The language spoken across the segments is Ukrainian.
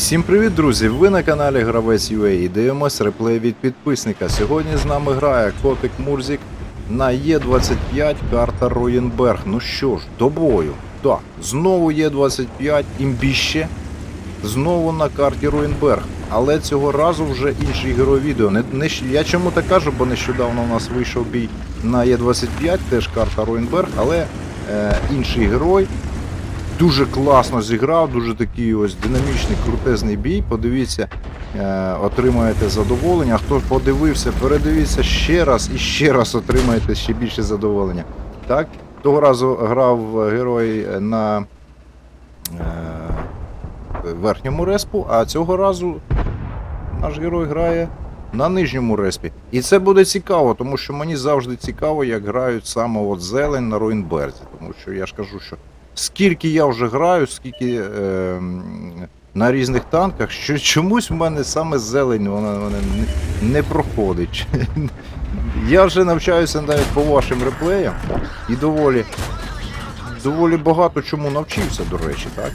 Всім привіт, друзі! Ви на каналі Гравець UA і дивимось реплей від підписника. Сьогодні з нами грає Котик Мурзік на Е25 карта Роєнберг. Ну що ж, до бою. Так, знову Е25, імбіще. Знову на карті Руїнберг. Але цього разу вже інший герой відео. Не, не, я чому так кажу, бо нещодавно у нас вийшов бій на Е25, теж карта Руїнберг, але е, інший герой дуже класно зіграв, дуже такий ось динамічний, крутезний бій. Подивіться, е, отримаєте задоволення. Хто подивився, передивіться ще раз і ще раз отримаєте ще більше задоволення. Так? Того разу грав герой на е, верхньому респу, а цього разу наш герой грає на нижньому респі. І це буде цікаво, тому що мені завжди цікаво, як грають саме от зелень на Руїнберзі. Тому що я ж кажу, що скільки я вже граю, скільки е, на різних танках, що чомусь в мене саме зелень вона, вона не, не проходить. Я вже навчаюся навіть по вашим реплеям і доволі, доволі багато чому навчився, до речі, так?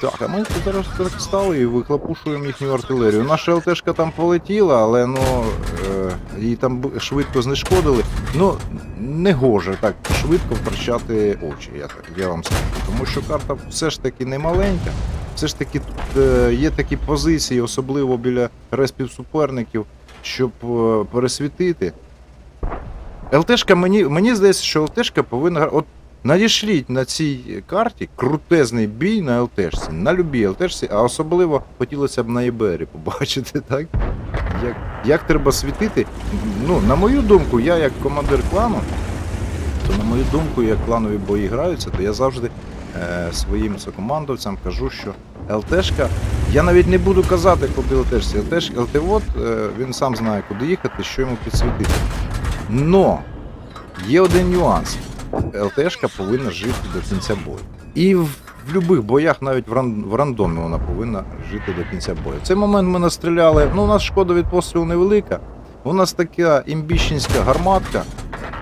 Так, а ми зараз так стали і вихлопушуємо їхню артилерію. Наша ЛТшка там полетіла, але ну е, її там швидко знешкодили. Ну, не гоже так швидко втрачати очі, я, так, я вам скажу. Тому що карта все ж таки не маленька. Все ж таки тут е, є такі позиції, особливо біля респів суперників, щоб е, пересвітити. ЛТшка мені, мені здається, що ЛТшка повинна От Надішліть на цій карті крутезний бій на ЛТшці, на любій ЛТшці, а особливо хотілося б на ІБРі побачити, так? Як, як треба світити. Ну, на мою думку, я як командир клану, то на мою думку, як кланові бої граються, то я завжди е, своїм сокомандовцям кажу, що ЛТшка, я навіть не буду казати, куди ЛТшці. ЛТш, ЛТВОД, е, він сам знає, куди їхати, що йому підсвітити. Но є один нюанс. ЛТшка повинна жити до кінця бою. І в, в будь-яких боях, навіть в, ран, в рандомі, вона повинна жити до кінця бою. В цей момент ми настріляли. Ну, у нас шкода від пострілу невелика. У нас така імбіщенська гарматка.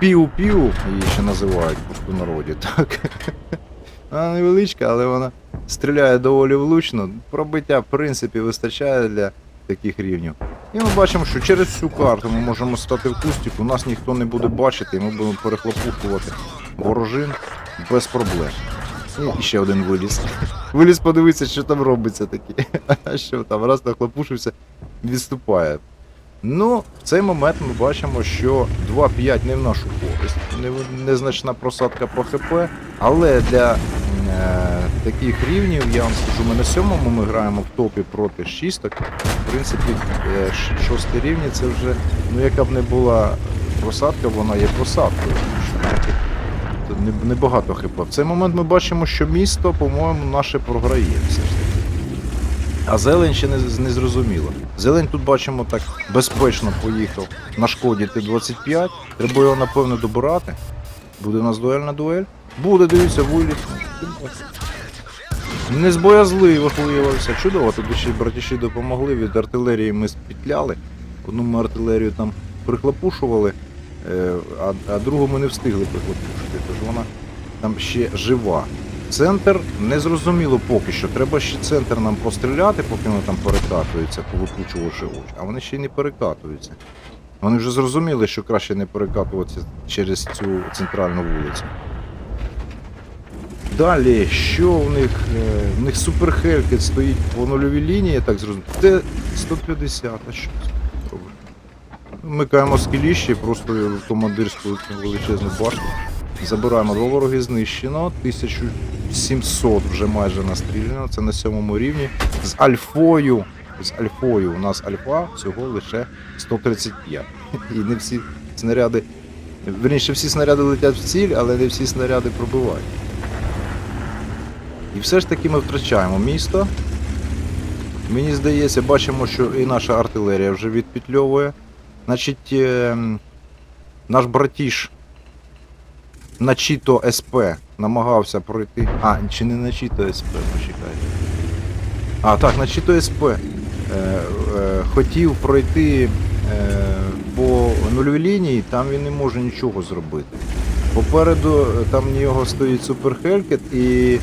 Піу-піу, її ще називають в народі, так. Вона невеличка, але вона стріляє доволі влучно. Пробиття, в принципі, вистачає для таких рівнів. І ми бачимо, що через всю карту ми можемо стати в кустику, нас ніхто не буде бачити, і ми будемо перехлопушувати ворожин без проблем. І ще один виліз. Виліз подивитися, що там робиться таке. А що там, раз нахлопушився, відступає. Ну, в цей момент ми бачимо, що 2-5 не в нашу користь, незначна просадка по ХП, але для е, таких рівнів, я вам скажу, ми на сьомому ми граємо в топі проти шісток. В принципі, е, шостий рівні це вже, ну яка б не була просадка, вона є просадкою. тому що таки тут не- Небагато хп. В цей момент ми бачимо, що місто, по-моєму, наше програє все ж таки. А зелень ще не, не зрозуміло. Зелень тут бачимо так безпечно поїхав на шкоді Т-25. Треба його напевно добирати. Буде у нас дуель на дуель. Буде, дивіться, виліт. Не збоязливо виявився. Чудово, тут ще братіші допомогли. Від артилерії ми спітляли. Одну ми артилерію там прихлопушували, а, а другу ми не встигли прихлопушити. Тож вона там ще жива. Центр не зрозуміло поки що. Треба ще центр нам постріляти, поки вони там перекатуються, повипучувавши очі. А вони ще й не перекатуються. Вони вже зрозуміли, що краще не перекатуватися через цю центральну вулицю. Далі, що в них? Е, В них Супер Хелькет стоїть по нульовій лінії, я так зрозумів. Де 150, а що Вмикаємо скіліще, просто командирську величезну башту. Забираємо два вороги знищено, 1700 вже майже настріляно, це на сьомому рівні. З альфою, з альфою у нас альфа всього лише 135. І не всі снаряди, верніше всі снаряди летять в ціль, але не всі снаряди пробивають. І все ж таки ми втрачаємо місто. Мені здається, бачимо, що і наша артилерія вже відпітльовує. Значить, ем, наш братіш на Чіто СП намагався пройти. А, чи не на Чіто СП, почекайте. А, так, на Чіто СП. Е, е, хотів пройти е, по нульовій лінії, там він не може нічого зробити. Попереду е, там в нього стоїть Супер Хелькет і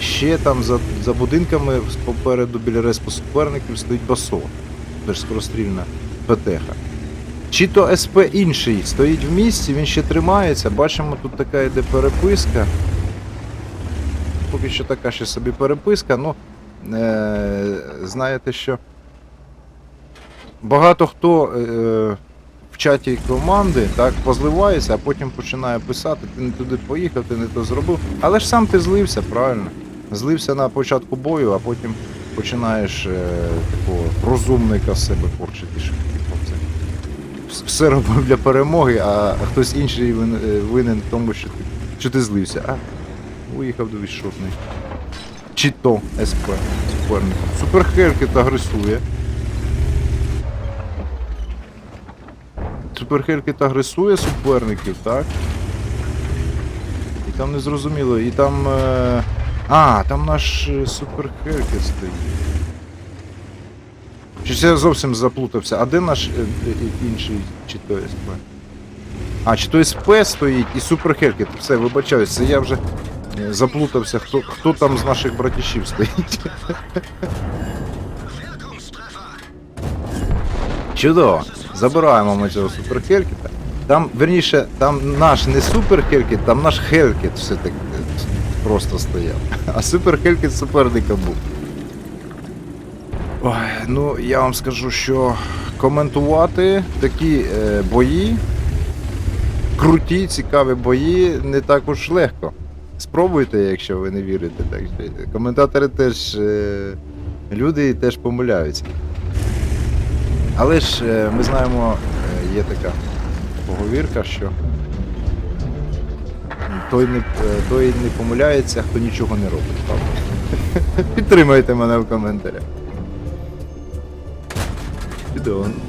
ще там за, за будинками попереду біля респу суперників стоїть басо. Теж скорострільна ПТХ. Чи то СП інший стоїть в місці, він ще тримається. Бачимо, тут така йде переписка. Поки що така ще собі переписка, ну е, знаєте що. Багато хто е, в чаті команди так позливається, а потім починає писати, ти не туди поїхав, ти не то зробив. Але ж сам ти злився, правильно? Злився на початку бою, а потім починаєш е, такого розумника з себе корчити, що типу, все робив для перемоги, а хтось інший е, винен в тому, що ти, що ти злився. А, уїхав до відшотний. Чи то СП суперник. Суперхеркет агресує. Суперхеркет агресує суперників, так? І там не зрозуміло, і там. Е... А, там наш е, суперхеркет стоїть. Щось я зовсім заплутався. А де наш е, е, інший чи то СП? А, чи то СП стоїть і суперхеркет. Все, вибачаюсь, це я вже е, заплутався, хто, хто там з наших братішів стоїть. Чудово. Забираємо ми цього суперхелькета. Там, верніше, там наш не суперхелькет, там наш хелькет все-таки просто стояв. А суперхелькет суперником був. Ой, ну я вам скажу, що коментувати такі е, бої, круті, цікаві бої, не так уж легко. Спробуйте, якщо ви не вірите. Так коментатори теж е, люди теж помиляються. Але ж е, ми знаємо, е, є така поговірка, що той не, е, той не помиляється, хто нічого не робить? Підтримайте мене в коментарях.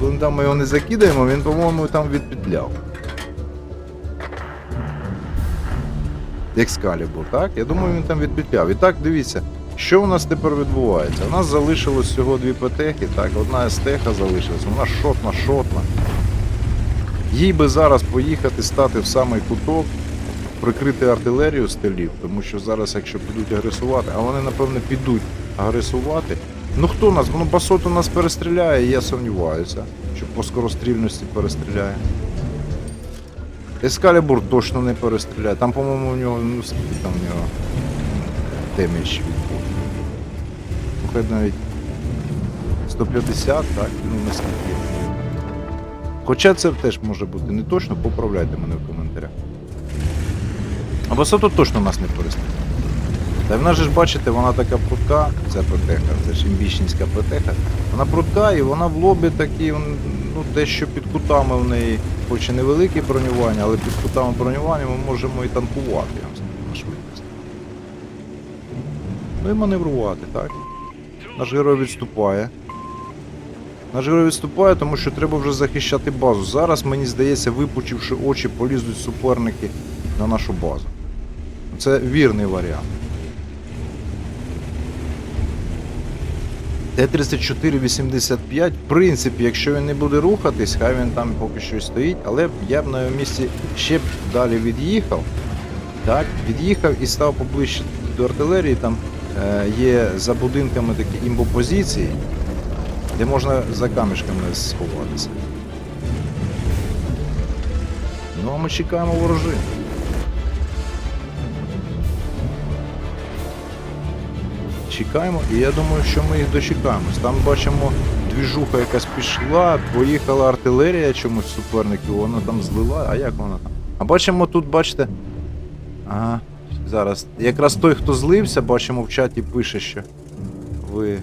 Ну, Там ми його не закидаємо, він, по-моєму, там відпетляв. Екскалібур, так? Я думаю, він там відпетляв. І так, дивіться, що у нас тепер відбувається? У нас залишилось всього дві петехи, так, одна естеха залишилась, вона шотна, шотна. Їй би зараз поїхати, стати в самий куток, прикрити артилерію з тилів, тому що зараз, якщо підуть агресувати, а вони, напевно, підуть агресувати. Ну хто нас? Ну басот у нас перестріляє, я сумніваюся, що по скорострільності перестріляє. Ескалібур точно не перестріляє. Там, по-моєму, у нього, ну скільки там у нього демідж відбув. Ну, хай навіть 150, так? Ну наскільки. Хоча це теж може бути не точно, поправляйте мене в коментарях. А басоту точно нас не перестріляє. Та вона ж бачите, вона така прутка, ця ПТХ, це ж імбічницька ПТХ. Вона прутка і вона в лобі такі, ну дещо під кутами в неї, хоч і невеликі бронювання, але під кутами бронювання ми можемо і танкувати я на швидкості. Ну і маневрувати, так? Наш герой відступає. Наш герой відступає, тому що треба вже захищати базу. Зараз, мені здається, випучивши очі, полізуть суперники на нашу базу. Це вірний варіант. Т-34-85, в принципі, якщо він не буде рухатись, хай він там поки що стоїть, але я б на його місці ще б далі від'їхав. Так, від'їхав і став поближче до артилерії. Там е, є за будинками такі імбопозиції, де можна за камішками сховатися. Ну а ми чекаємо ворожи. Чекаємо, і я думаю, що ми їх дочекаємось. Там бачимо двіжуха якась пішла, поїхала артилерія чомусь суперників, вона там злила. А як вона там? А бачимо тут, бачите. Ага, зараз. Якраз той, хто злився, бачимо в чаті пише, що ви.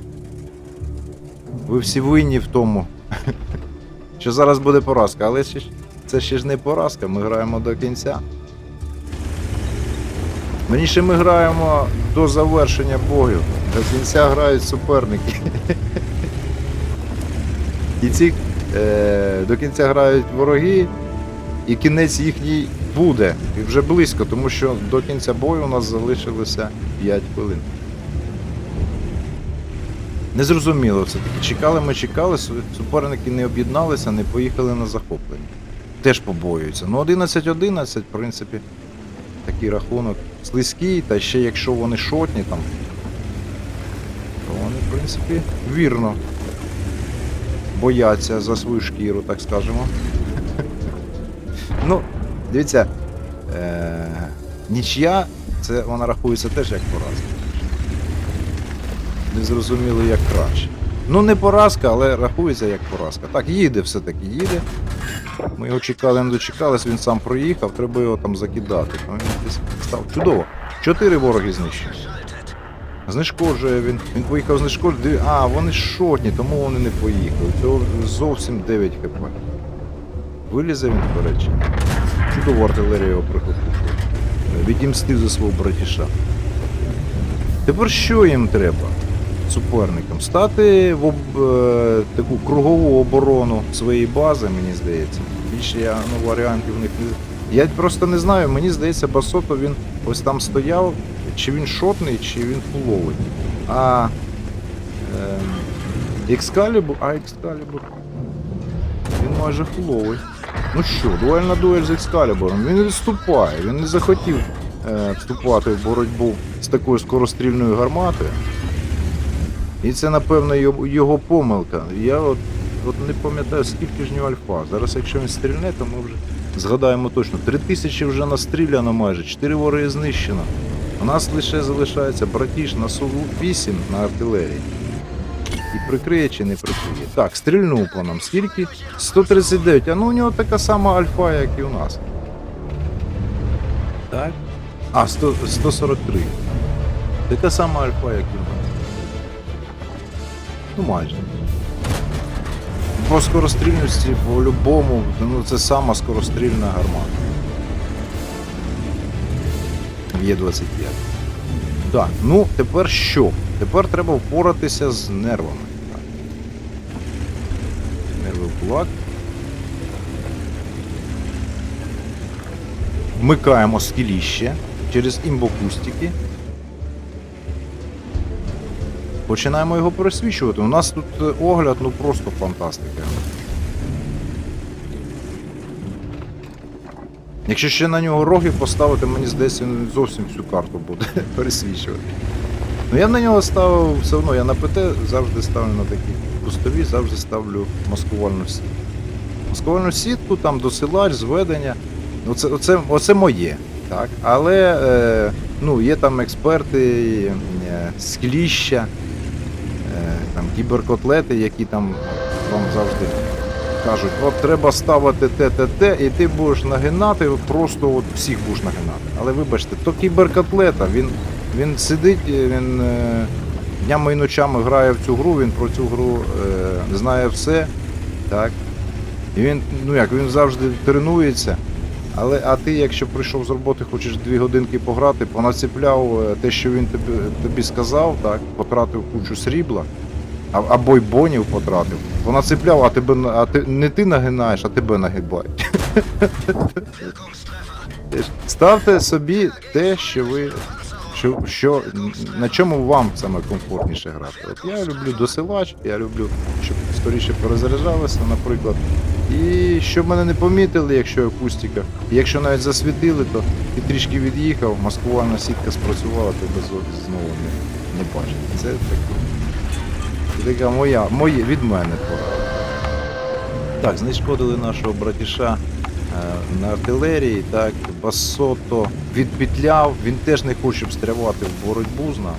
Ви всі винні в тому. Що зараз буде поразка, але це ще ж не поразка, ми граємо до кінця. Раніше ми граємо до завершення бою. До кінця грають суперники. І ці е, до кінця грають вороги, і кінець їхній буде. І вже близько, тому що до кінця бою у нас залишилося 5 хвилин. Незрозуміло все-таки. Чекали ми чекали, суперники не об'єдналися, не поїхали на захоплення. Теж побоюються. Ну 11-11, в принципі, такий рахунок. Слизькі, та ще якщо вони шотні там, то вони, в принципі, вірно бояться за свою шкіру, так скажемо. Ну, дивіться, е- нічия, це вона рахується теж як поразка. Не зрозуміло, як краще. Ну, не поразка, але рахується як поразка. Так, їде все-таки, їде. Ми його чекали, не дочекались, він сам проїхав, треба його там закидати. Ну, він став. Чудово. Чотири вороги знищені. Знешкоджує він. Він поїхав знешкоджує. А, вони шотні, тому вони не поїхали. Це зовсім 9 хп. Вилізе він чи ні? Чудово артилерія його прихопушує. Відімстив за свого братіша. Тепер що їм треба? Суперникам стати в об, е, таку кругову оборону своєї бази, мені здається. Більше я ну, варіантів в них не. Я просто не знаю, мені здається, Басото він ось там стояв, чи він шотний, чи він фуловий. А е, Екскалібур, а Екскалібур. Він майже фуловий. Ну що, дуельна дуель з Екскалібуром. Він відступає, він не захотів е, вступати в боротьбу з такою скорострільною гарматою. І це, напевно, його, помилка. Я от, от не пам'ятаю, скільки ж нього альфа. Зараз, якщо він стрільне, то ми вже згадаємо точно. Три тисячі вже настріляно майже, чотири вороги знищено. У нас лише залишається братіш на су 8 на артилерії. І прикриє чи не прикриє. Так, стрільнув по нам. Скільки? 139. А ну у нього така сама альфа, як і у нас. Так? А, 100, 143. Така сама альфа, як і у нас. Ну майже. По скорострільності, по-любому, ну це сама скорострільна гармата. Є 25. Так, ну тепер що? Тепер треба впоратися з нервами. Так. Нерви в кулак. Вмикаємо скіліще через імбокустики. Починаємо його пересвічувати. У нас тут е, огляд, ну просто фантастика. Якщо ще на нього роги поставити, мені здається, він зовсім всю карту буде пересвічувати. Ну я на нього ставив все одно, я на ПТ завжди ставлю на такі кустові, завжди ставлю маскувальну сітку. Маскувальну сітку, там досилач, зведення. Ну, це, оце, оце моє. Так? Але е, ну, є там експерти, е, скліща, там, кіберкотлети, які там вам завжди кажуть, от треба ставити те, те, те, і ти будеш нагинати, просто от всіх будеш нагинати. Але вибачте, то кіберкотлета, він, він сидить, він е, днями і ночами грає в цю гру, він про цю гру е, знає все. Так? І він, ну як, він завжди тренується. Але а ти, якщо прийшов з роботи, хочеш дві годинки пограти, понаціпляв е, те, що він тобі, тобі сказав, так, потратив кучу срібла, або й бонів потратив, понаціпляв, а тебе а ти, не ти нагинаєш, а тебе нагибають. Ставте собі те, що ви. Що, що, на чому вам саме комфортніше грати? От я люблю досилач, я люблю, щоб скоріше перезаряджалося, наприклад. І щоб мене не помітили, якщо я в кустиках. Якщо навіть засвітили, то і трішки від'їхав, маскувальна сітка спрацювала, то без знову не, не бачить. Це таке. Така моя, моє, від мене порада. Так, знешкодили нашого братіша е, на артилерії, так, Басото відпетляв, він теж не хоче встрявати в боротьбу з нами.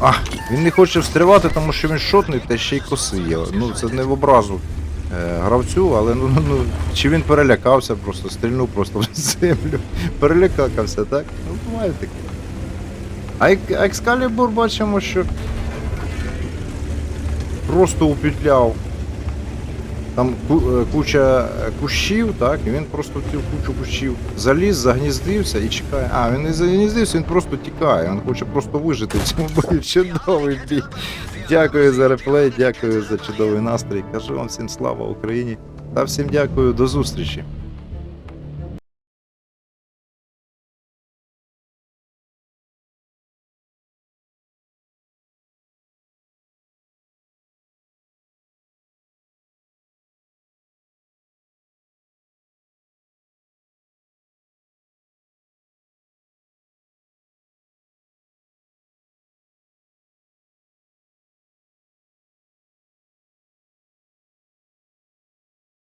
А, він не хоче встрівати, тому що він шотний та ще й косиє. Ну, це не в образу е, гравцю, але ну, ну, ну, чи він перелякався, просто стрільнув просто в землю. Перелякався, так? Ну, буває таке. А Ек- Екскалібур бачимо, що просто упетляв. Там е, куча е, кущів, так, і він просто в цю кучу кущів заліз, загніздився і чекає. А, він не загніздився, він просто тікає, він хоче просто вижити в цьому бою. Чудовий бій. Дякую за реплей, дякую за чудовий настрій. Кажу вам всім слава Україні. Та всім дякую, до зустрічі.